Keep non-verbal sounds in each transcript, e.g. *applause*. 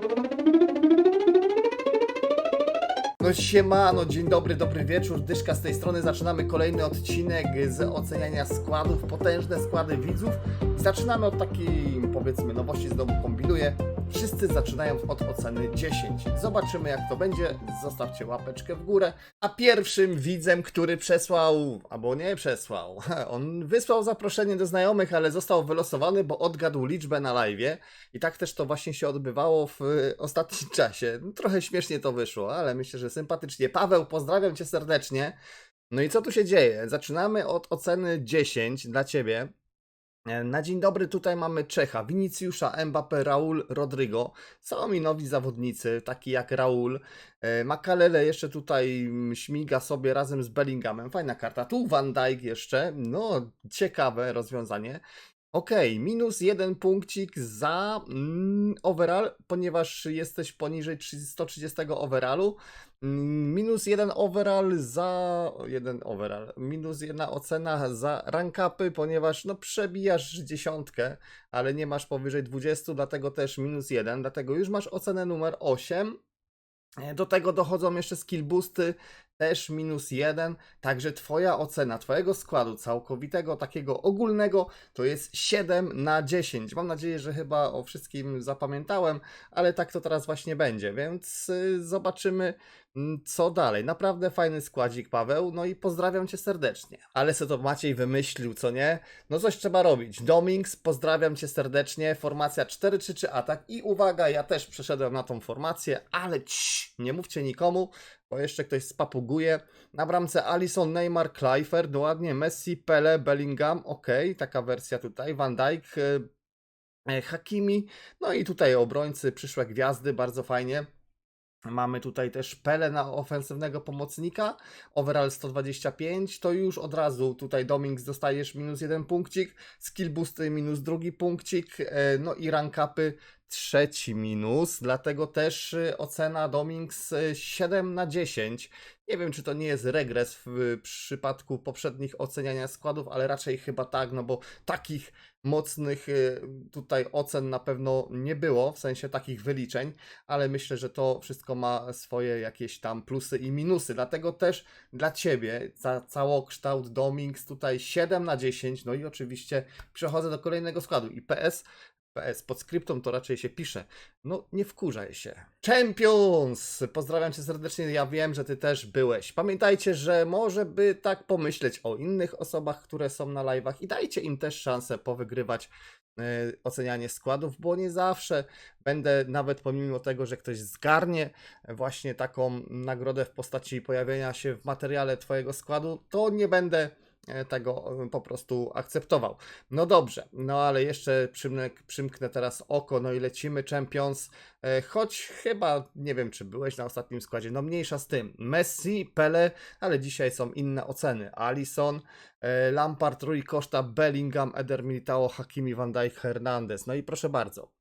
Thank you. No siemano, dzień dobry, dobry wieczór, Dyszka z tej strony, zaczynamy kolejny odcinek z oceniania składów, potężne składy widzów. Zaczynamy od takiej, powiedzmy, nowości z domu kombinuję. Wszyscy zaczynają od oceny 10. Zobaczymy jak to będzie, zostawcie łapeczkę w górę. A pierwszym widzem, który przesłał, albo nie przesłał, *laughs* on wysłał zaproszenie do znajomych, ale został wylosowany, bo odgadł liczbę na live. I tak też to właśnie się odbywało w ostatnim *laughs* czasie. Trochę śmiesznie to wyszło, ale myślę, że sympatycznie. Paweł, pozdrawiam cię serdecznie. No i co tu się dzieje? Zaczynamy od oceny 10 dla ciebie. E, Na dzień dobry tutaj mamy Czecha, Winicjusza, Mbappé, Raul, Rodrigo. Są mi nowi zawodnicy, taki jak Raul. E, Makalele jeszcze tutaj śmiga sobie razem z Bellinghamem. Fajna karta. Tu Van Dijk jeszcze. No, ciekawe rozwiązanie. Okej, minus jeden punkcik za mm, overall, ponieważ jesteś poniżej 30 130 overallu. Mm, Minus jeden overall za. Jeden overall. Minus jedna ocena za rank upy, ponieważ no przebijasz dziesiątkę, ale nie masz powyżej 20, dlatego też minus jeden. Dlatego już masz ocenę numer 8. E, Do tego dochodzą jeszcze skill boosty, też minus jeden. Także twoja ocena, twojego składu całkowitego, takiego ogólnego, to jest 7 na 10. Mam nadzieję, że chyba o wszystkim zapamiętałem, ale tak to teraz właśnie będzie, więc y, zobaczymy mm, co dalej. Naprawdę fajny składzik, Paweł, no i pozdrawiam cię serdecznie. Ale se to Maciej wymyślił, co nie? No coś trzeba robić. Domings, pozdrawiam cię serdecznie. Formacja 4-3-3 atak i uwaga, ja też przeszedłem na tą formację, ale cii, nie mówcie nikomu, bo jeszcze ktoś spapuguje. Na bramce Alisson, Neymar, Kleifer, no ładnie, Messi, Pele, Bellingham, ok, taka wersja tutaj, Van Dijk, y, e, Hakimi, no i tutaj obrońcy, przyszłe gwiazdy, bardzo fajnie. Mamy tutaj też Pele na ofensywnego pomocnika, overall 125, to już od razu tutaj Domings dostajesz minus jeden punkcik, skill boosty minus drugi punkcik, e, no i rank upy trzeci minus, dlatego też y, ocena Domings y, 7 na 10. Nie wiem, czy to nie jest regres w y, przypadku poprzednich oceniania składów, ale raczej chyba tak, no bo takich mocnych tutaj ocen na pewno nie było, w sensie takich wyliczeń, ale myślę, że to wszystko ma swoje jakieś tam plusy i minusy. Dlatego też dla Ciebie za całokształt Domings tutaj 7 na 10. No i oczywiście przechodzę do kolejnego składu. I PS. Pod skryptą to raczej się pisze. No, nie wkurzaj się. Champions! Pozdrawiam cię serdecznie. Ja wiem, że ty też byłeś. Pamiętajcie, że może by tak pomyśleć o innych osobach, które są na live'ach i dajcie im też szansę powygrywać e, ocenianie składów, bo nie zawsze będę, nawet pomimo tego, że ktoś zgarnie właśnie taką nagrodę w postaci pojawienia się w materiale Twojego składu, to nie będę tego e, po prostu akceptował. No dobrze, no ale jeszcze przymknę, przymknę teraz oko, no i lecimy Champions, e, choć chyba, nie wiem czy byłeś na ostatnim składzie, no mniejsza z tym. Messi, Pele, ale dzisiaj są inne oceny. Alisson, e, Lampard, Rui Costa, Bellingham, Eder Militao, Hakimi, Van Dijk, Hernandez. No i proszę bardzo.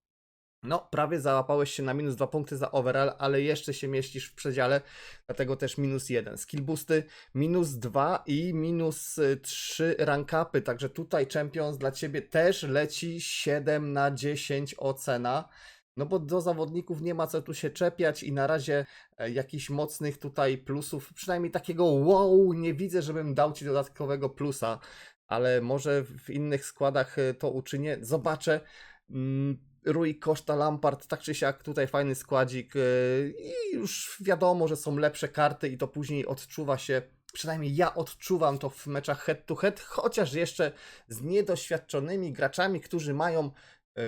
No, prawie załapałeś się na minus 2 punkty za overall, ale jeszcze się mieścisz w przedziale, dlatego też minus 1. Skill boosty minus 2 i minus 3 rank upy, także tutaj Champions dla Ciebie też leci 7 na 10 ocena. No bo do zawodników nie ma co tu się czepiać i na razie e, jakichś mocnych tutaj plusów, przynajmniej takiego wow, nie widzę, żebym dał Ci dodatkowego plusa, ale może w innych składach e, to uczynię. Zobaczę. Rui Costa, Lampard, tak czy siak tutaj fajny składzik yy, i już wiadomo, że są lepsze karty i to później odczuwa się, przynajmniej ja odczuwam to w meczach head to head, chociaż jeszcze z niedoświadczonymi graczami, którzy mają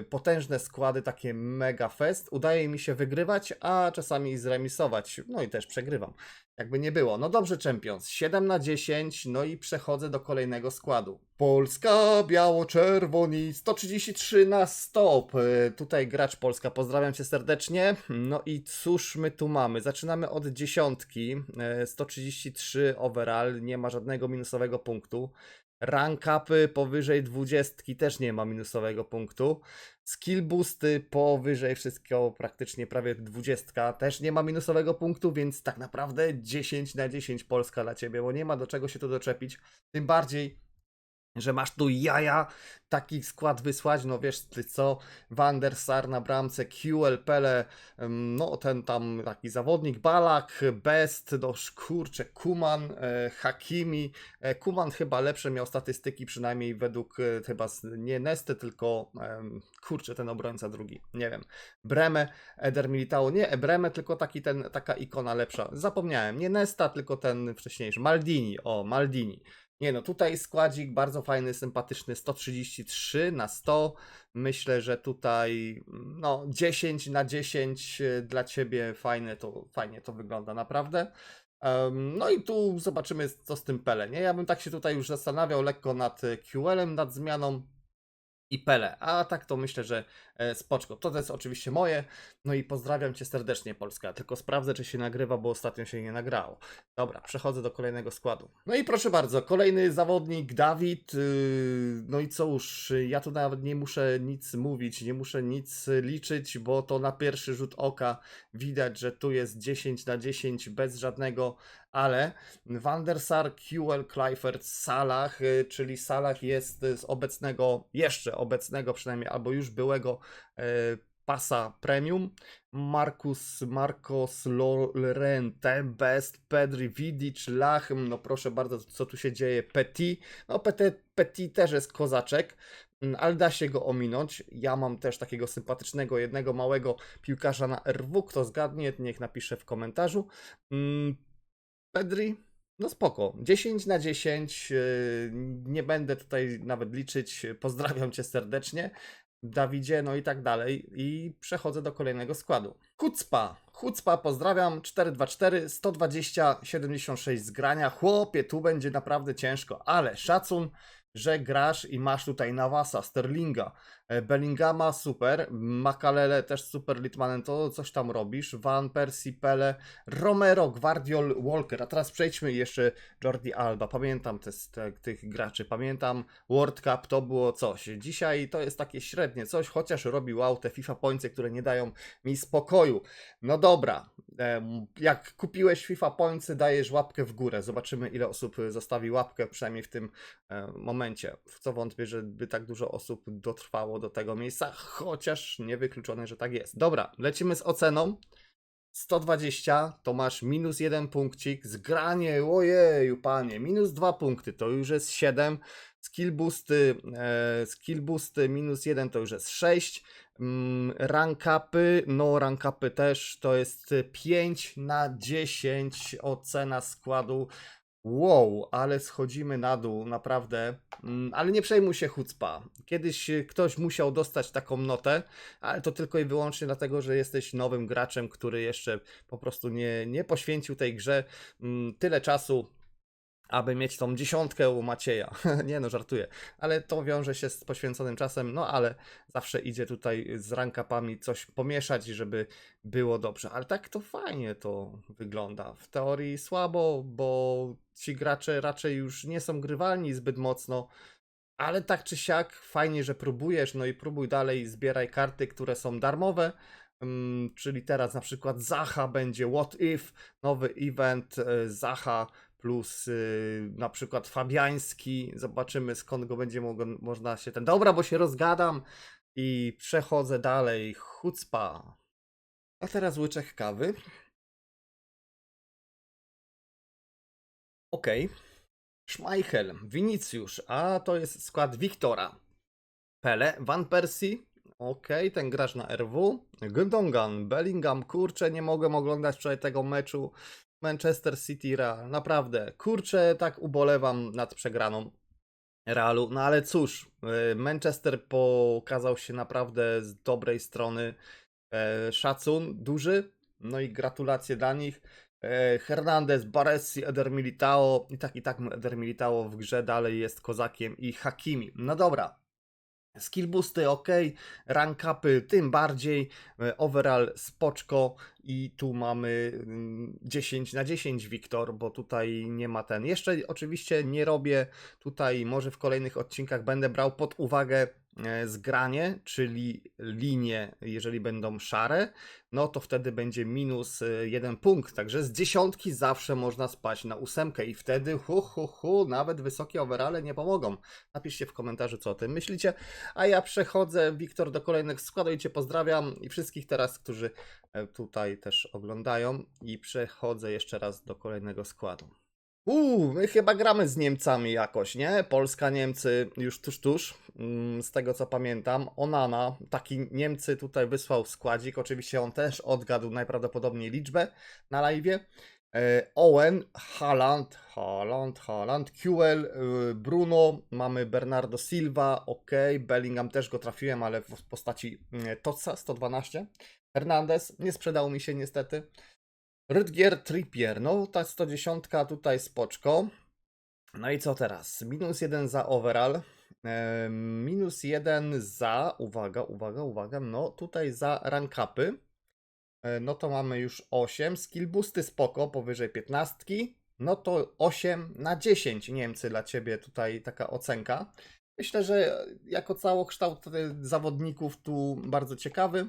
potężne składy, takie mega fest, udaje mi się wygrywać, a czasami zremisować, no i też przegrywam. Jakby nie było. No dobrze, Champions. 7 na 10, no i przechodzę do kolejnego składu. Polska, biało-czerwoni, 133 na stop. Y, Tutaj gracz Polska, pozdrawiam cię serdecznie. No i cóż my tu mamy? Zaczynamy od dziesiątki. y, 133 overall, nie ma żadnego minusowego punktu. Rank upy powyżej 20 też nie ma minusowego punktu. Skill boosty powyżej wszystkiego, praktycznie prawie 20 też nie ma minusowego punktu, więc tak naprawdę 10 na 10 Polska dla ciebie, bo nie ma do czego się tu doczepić. Tym bardziej że masz tu jaja, taki skład wysłać, no wiesz ty co, Van der Sar na bramce, QL, Pele, no ten tam taki zawodnik, Balak, Best, no kurczę, Kuman, e, Hakimi, e, Kuman chyba lepsze miał statystyki, przynajmniej według e, chyba nie Nesty, tylko kurczę, ten obrońca drugi, nie wiem, Breme, Eder Militao, nie Breme, tylko taki ten, taka ikona lepsza, zapomniałem, nie Nesta, tylko ten wcześniejszy, Maldini, o, Maldini. Nie no, tutaj składzik bardzo fajny, sympatyczny, 133 na 100. Myślę, że tutaj no 10 na 10 e, dla Ciebie fajne to, fajnie to wygląda naprawdę. No i tu zobaczymy co z tym Pele, nie? Ja bym tak się tutaj już zastanawiał lekko nad e, QL-em, nad zmianą i Pele, a tak to myślę, że e, spoczko. To jest oczywiście moje, no i pozdrawiam Cię serdecznie Polska, tylko sprawdzę czy się nagrywa, bo ostatnio się nie nagrało. Dobra, przechodzę do kolejnego składu. No i proszę bardzo, kolejny zawodnik, Dawid. yy, No i cóż, ja tu nawet nie muszę nic mówić, nie muszę nic liczyć, bo to na pierwszy rzut oka widać, że tu jest 10 na 10 bez żadnego ale. Van der Sar, QL, Kleifert, Salah, yy, czyli Salah jest z obecnego, jeszcze obecnego przynajmniej, albo już byłego yy, pasa premium. Marcus, Marcos Lorente, Best, Pedri, Vidic, Lachm, no proszę bardzo, co tu się dzieje, Petit, no Petit, Petit też jest kozaczek, mm, ale da się go ominąć. Ja mam też takiego sympatycznego, jednego małego piłkarza na RW, kto zgadnie, niech napisze w komentarzu. Pedri, no spoko, 10 na 10, yy, nie będę tutaj nawet liczyć, pozdrawiam Cię serdecznie. Dawidzie, no i tak dalej. I przechodzę do kolejnego składu. Hucpa. Hucpa, pozdrawiam. 424, 120, 76 zgrania. Chłopie, tu będzie naprawdę ciężko, ale szacun, że grasz i masz tutaj Nawasa, Sterlinga, Bellingama, super, Makalele też super, Litmanen, to coś tam robisz, Van Persie, Pele, Romero, Guardiol, Walker, a teraz przejdźmy jeszcze Jordi Alba, pamiętam te, te, tych graczy, pamiętam World Cup, to było coś, dzisiaj to jest takie średnie coś, chociaż robi wow te FIFA pointsy, które nie dają mi spokoju. No dobra, jak kupiłeś FIFA pointsy, dajesz łapkę w górę, zobaczymy ile osób zostawi łapkę, przynajmniej w tym e, momencie, w co wątpię, żeby tak dużo osób dotrwało do tego miejsca, chociaż niewykluczone, że tak jest. Dobra, lecimy z oceną. 120 to masz minus jeden punkcik, zgranie, ojeju panie, minus dwa punkty to już jest 7, skill boosty, e, skill boosty minus 1 to już jest 6, mm, rank upy, no rank upy też to jest 5 na 10 ocena składu, Wow, ale schodzimy na dół, naprawdę. Mm, Ale nie przejmuj się chucpa. Kiedyś y, ktoś musiał dostać taką notę, ale to tylko i wyłącznie dlatego, że jesteś nowym graczem, który jeszcze po prostu nie, nie poświęcił tej grze mm, tyle czasu, aby mieć tą dziesiątkę u Macieja. *laughs* nie no, żartuję. Ale to wiąże się z poświęconym czasem, no ale zawsze idzie tutaj z rankapami coś pomieszać, żeby było dobrze. Ale tak to fajnie to wygląda. W teorii słabo, bo ci gracze raczej już nie są grywalni zbyt mocno. Ale tak czy siak, fajnie, że próbujesz, no i próbuj dalej, zbieraj karty, które są darmowe. Mm, czyli teraz na przykład Zaha będzie What If, nowy event e, Zaha plus y, na przykład Fabiański. Zobaczymy skąd go będzie mogło, można się ten. Dobra, bo się rozgadam i przechodzę dalej. Hucpa. A teraz łyczek kawy. Okej. Schmeichel, Vinicius, a to jest skład Wiktora. Pele, Van Persie, okej, ten gracz na RW. Gundogan, Bellingham, kurczę, nie mogłem oglądać wczoraj tego meczu. Manchester City Real, naprawdę, kurczę, tak ubolewam nad przegraną Realu, no ale cóż, y, Manchester pokazał się naprawdę z dobrej strony. E, Szacun duży, no i gratulacje dla nich. E, Hernandez, Baresi, Eder Militao i tak i tak Eder Militao w grze dalej jest kozakiem i Hakimi. No dobra. Skill boosty ok, rank upy tym bardziej, e, overall spoczko i tu mamy mm, 10 na 10 Wiktor, bo tutaj nie ma ten. Jeszcze oczywiście nie robię tutaj, może w kolejnych odcinkach będę brał pod uwagę zgranie, czyli linie, jeżeli będą szare, no to wtedy będzie minus e, jeden punkt. Także z dziesiątki zawsze można spać na ósemkę i wtedy hu, hu, hu, nawet wysokie overale nie pomogą. Napiszcie w komentarzu, co o tym myślicie. A ja przechodzę, Wiktor, do kolejnych składów i Cię pozdrawiam i wszystkich teraz, którzy e, tutaj też oglądają i przechodzę jeszcze raz do kolejnego składu. Uuu, my chyba gramy z Niemcami jakoś, nie? Polska, Niemcy już tuż, tuż. Mm, Z tego co pamiętam, Onana, taki Niemcy tutaj wysłał składzik. Oczywiście on też odgadł najprawdopodobniej liczbę na live. Owen, Haaland, Haaland, Haaland, QL, y, Bruno, mamy Bernardo Silva, ok, Bellingham też go trafiłem, ale w postaci mm, Totsa 112. Hernandez, nie sprzedał mi się niestety. Rydgier, Trippier, no ta 110 tutaj spoczko. No i co teraz? Minus jeden za overall. Minus jeden za, uwaga, uwaga, uwaga, no tutaj za rank upy. E, no to mamy już 8. Skill boosty spoko, powyżej 15. No to 8 na 10 Niemcy dla Ciebie tutaj taka ocenka. Myślę, że jako całokształt e, zawodników tu bardzo ciekawy.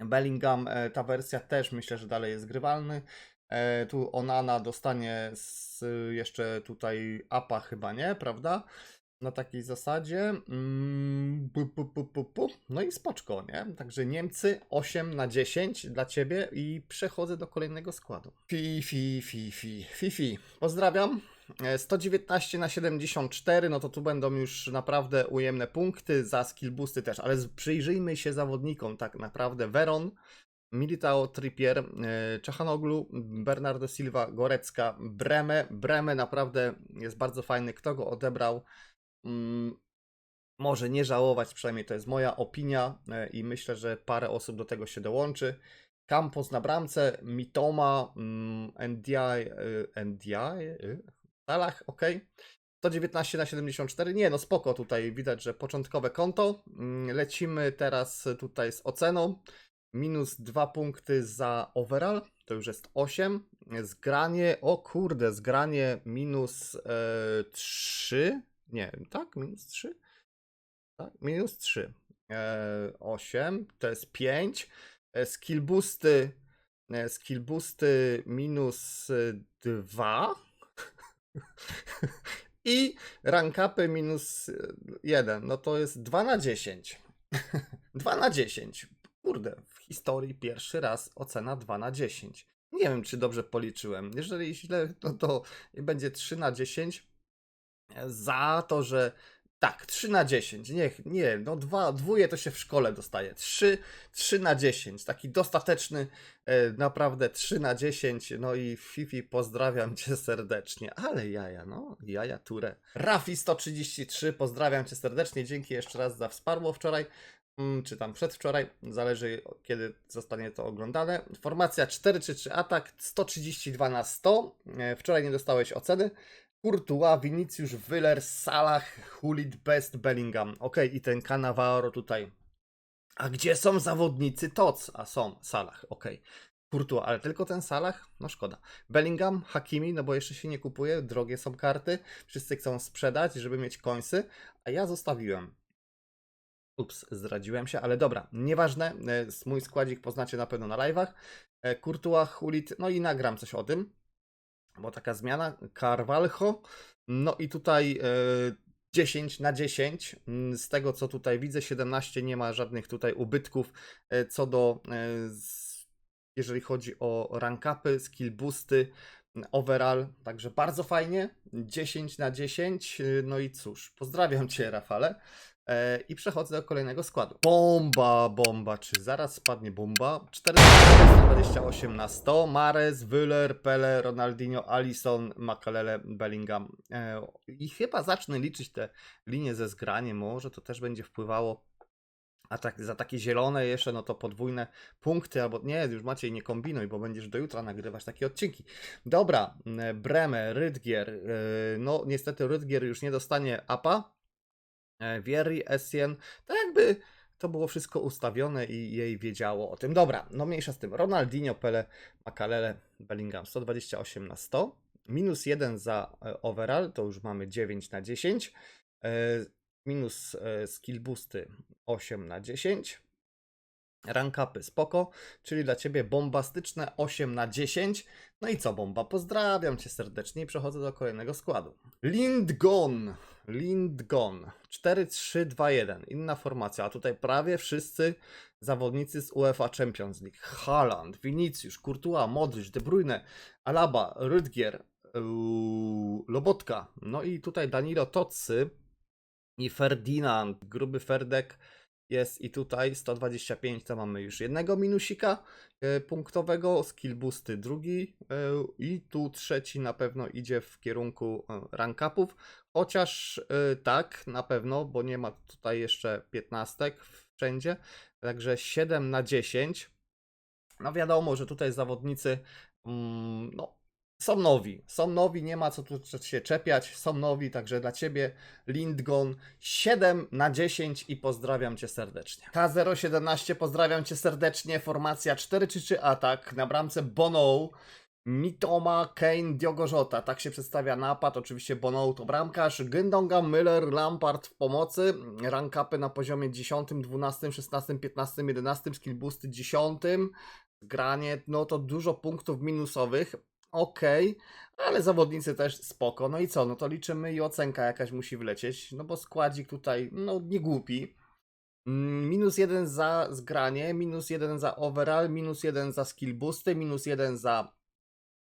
Bellingham, e, ta wersja też myślę, że dalej jest grywalny. E, Tu Onana dostanie z, jeszcze tutaj apa chyba, nie? Prawda? Na takiej zasadzie. Mm. No i spoczko, nie? Także Niemcy 8 na 10 dla Ciebie i przechodzę do kolejnego składu. Fi, fi, fi, fi, fi, fi. Pozdrawiam. E, 119 na 74, no to tu będą już naprawdę ujemne punkty, za skill boosty też, ale przyjrzyjmy się zawodnikom tak naprawdę. Veron, Militao, Trippier, e, Czachanoglu, Bernardo Silva, Gorecka, Breme. Breme naprawdę jest bardzo fajny, kto go odebrał. Mm, może nie żałować, przynajmniej to jest moja opinia e, i myślę, że parę osób do tego się dołączy. Campos na bramce, Mitoma, mm, NDI, y, NDI, Salah, ok. 119 na 74. Nie, no spoko, tutaj widać, że początkowe konto. Mm, Lecimy teraz tutaj z oceną. Minus 2 punkty za overall, to już jest 8. Zgranie, o kurde, zgranie minus e, 3. Nie, tak, minus 3. Tak, minus 3. E, 8, to jest 5. E, skill boosty, e, skill boosty minus 2. *laughs* I rank upy minus 1. No to jest 2 na 10. 2 *laughs* na 10. Kurde, w historii pierwszy raz ocena 2 na 10. Nie wiem, czy dobrze policzyłem. Jeżeli źle, no to będzie 3 na 10 za to, że tak, 3 na 10. Niech, nie, no dwa, dwóje to się w szkole dostaje. 3, 3 na 10. Taki dostateczny, e, naprawdę 3 na 10. No i Fifi, pozdrawiam cię serdecznie. Ale jaja, no, jaja ture. Rafi 133, pozdrawiam cię serdecznie. Dzięki jeszcze raz za wsparło wczoraj. Mm, Czy tam przedwczoraj, zależy kiedy zostanie to oglądane. Formacja 4-3-3 atak, 132 na 100. E, Wczoraj nie dostałeś oceny. Courtois, Vinicius, Wyler, Salah, Hulit, Best, Bellingham. Ok, i ten Cannavaro tutaj. A gdzie są zawodnicy TOC? A są, Salah, ok. Courtois, ale tylko ten Salah? No szkoda. Bellingham, Hakimi, no bo jeszcze się nie kupuje, drogie są karty. Wszyscy chcą sprzedać, żeby mieć końsy, a ja zostawiłem. Ups, zdradziłem się, ale dobra, nieważne. e, Mój składzik poznacie na pewno na live'ach. E, Courtois, Hulit, no i nagram coś o tym bo taka zmiana, Carvalho, no i tutaj e, 10 na 10, Mm, z tego co tutaj widzę, 17 nie ma żadnych tutaj ubytków e, co do, e, jeżeli chodzi o rank upy, skill boosty, mm, overall, także bardzo fajnie, 10 na 10, e, no i cóż, pozdrawiam Cię Rafale. E, I przechodzę do kolejnego składu. Bomba, bomba, czy zaraz spadnie bomba? 428 na 100. Mares, Müller, Pele, Ronaldinho, Alisson, Makalele, Bellingham. E, I chyba zacznę liczyć te linie ze zgraniem. Może to też będzie wpływało. A tak, za takie zielone jeszcze, no to podwójne punkty, albo nie, już Maciej nie kombinuj, bo będziesz do jutra nagrywać takie odcinki. Dobra, e, Breme, Rydgier, no niestety Rydgier już nie dostanie apa, e, Vieri, Essien, tak jakby to było wszystko ustawione i jej wiedziało o tym. Dobra, no mniejsza z tym. Ronaldinho, Pele, Makalele, Bellingham 128 na 100. Minus 1 za e, overall, to już mamy 9 na 10. E, minus skill boosty 8 na 10. Rank upy spoko, czyli dla Ciebie bombastyczne 8 na 10. No i co bomba? Pozdrawiam Cię serdecznie i przechodzę do kolejnego składu. Lindgon, Lindgon, 4-3-2-1, inna formacja, a tutaj prawie wszyscy zawodnicy z UEFA Champions League. Haaland, Vinicius, Courtois, Modric, De Bruyne, Alaba, Rüdgier, Uuu, Lobotka, no i tutaj Danilo Tocy i Ferdinand, gruby Ferdek jest i tutaj 125 to mamy już jednego minusika e, punktowego, skill boosty drugi e, i tu trzeci na pewno idzie w kierunku e, rank upów, chociaż tak na pewno, bo nie ma tutaj jeszcze 15 wszędzie, także 7 na 10. No wiadomo, że tutaj zawodnicy mm, no, są nowi, są nowi, nie ma co tu się czepiać, są nowi, także dla Ciebie Lindgon. 7 na 10 i pozdrawiam Cię serdecznie. K017 pozdrawiam Cię serdecznie, formacja 4-3 atak, na bramce Bono, Mitoma, Kane, Diogo Jota, tak się przedstawia napad, oczywiście Bono to bramkarz, Gündonga, Müller, Lampard w pomocy, rank upy na poziomie 10, 12, 16, 15, 11, skill boosty 10, granie, no to dużo punktów minusowych, okej, ale zawodnicy też spoko. No i co? No to liczymy i ocenka jakaś musi wlecieć, no bo składzik tutaj, no nie głupi. Mm, Minus jeden za zgranie, minus jeden za overall, minus jeden za skill boosty, minus jeden za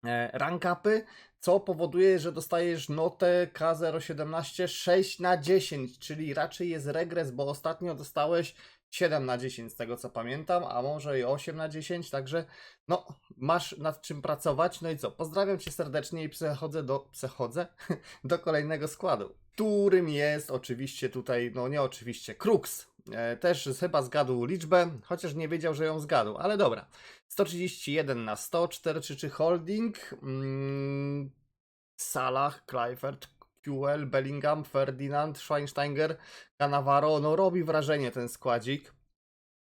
e, rank upy, co powoduje, że dostajesz notę K017 6 na 10, czyli raczej jest regres, bo ostatnio dostałeś 7 na 10 z tego co pamiętam, a może i 8 na 10, także no masz nad czym pracować. No i co? Pozdrawiam Cię serdecznie i przechodzę do przechodzę *laughs* do kolejnego składu, którym jest oczywiście tutaj, no nie oczywiście, Krux. E, też chyba zgadł liczbę, chociaż nie wiedział, że ją zgadł, ale dobra. 131 na 100, 433 holding, mm, Salah, Kleifert, QL, Bellingham, Ferdinand, Schweinsteiger, Cannavaro, no robi wrażenie ten składzik.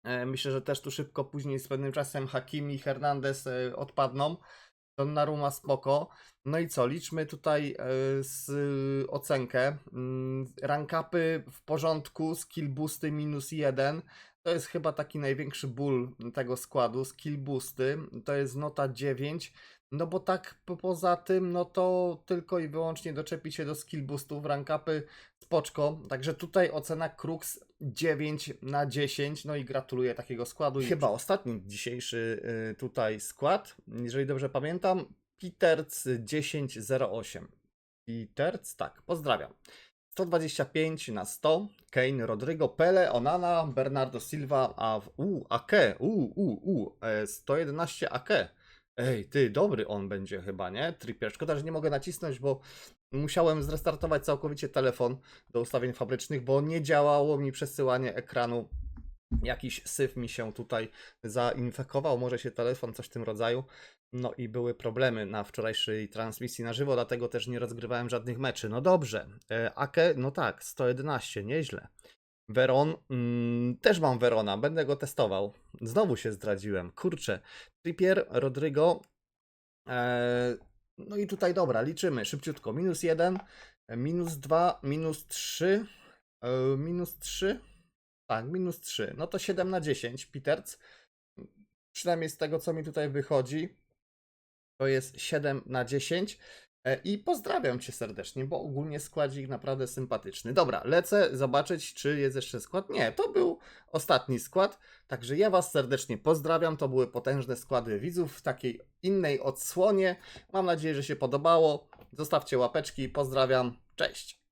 E, Myślę, że też tu szybko później z pewnym czasem Hakimi Hernandez e, odpadną. Donnarumma spoko. No i co, liczmy tutaj e, z ocenkę. Mm, Rank upy w porządku, skill boosty minus jeden. To jest chyba taki największy ból tego składu, skill boosty. To jest nota 9. No bo tak po- poza tym, no to tylko i wyłącznie doczepi się do skill boostów, spoczko. Także tutaj ocena Krux 9 na 10. No i gratuluję takiego składu. Chyba ostatni dzisiejszy y, tutaj skład, jeżeli dobrze pamiętam, Peterc 1008. Peterc, tak, pozdrawiam. 125 na 100. Kane, Rodrigo, Pele, Onana, Bernardo Silva, a w u, Ake, u, u, u, e, 111 Ake. Ej, ty, dobry on będzie chyba, nie? Trippier. Szkoda, że nie mogę nacisnąć, bo musiałem zrestartować całkowicie telefon do ustawień fabrycznych, bo nie działało mi przesyłanie ekranu. Jakiś syf mi się tutaj zainfekował, może się telefon, coś w tym rodzaju. No i były problemy na wczorajszej transmisji na żywo, dlatego też nie rozgrywałem żadnych meczy. No dobrze, e, Ake, no tak, 111, nieźle. Veron, mm, też mam Verona, będę go testował. Znowu się zdradziłem, kurczę. Trippier, Rodrigo. E, no i tutaj dobra, liczymy szybciutko. Minus 1, minus 2, minus 3, e, minus 3. Tak, minus 3. No to 7 na 10, Peterc. Przynajmniej z tego, co mi tutaj wychodzi, to jest 7 na 10. E, I pozdrawiam Cię serdecznie, bo ogólnie składzik naprawdę sympatyczny. Dobra, lecę zobaczyć, czy jest jeszcze skład. Nie, to był ostatni skład. Także ja Was serdecznie pozdrawiam. To były potężne składy widzów w takiej innej odsłonie. Mam nadzieję, że się podobało. Zostawcie łapeczki. Pozdrawiam. Cześć.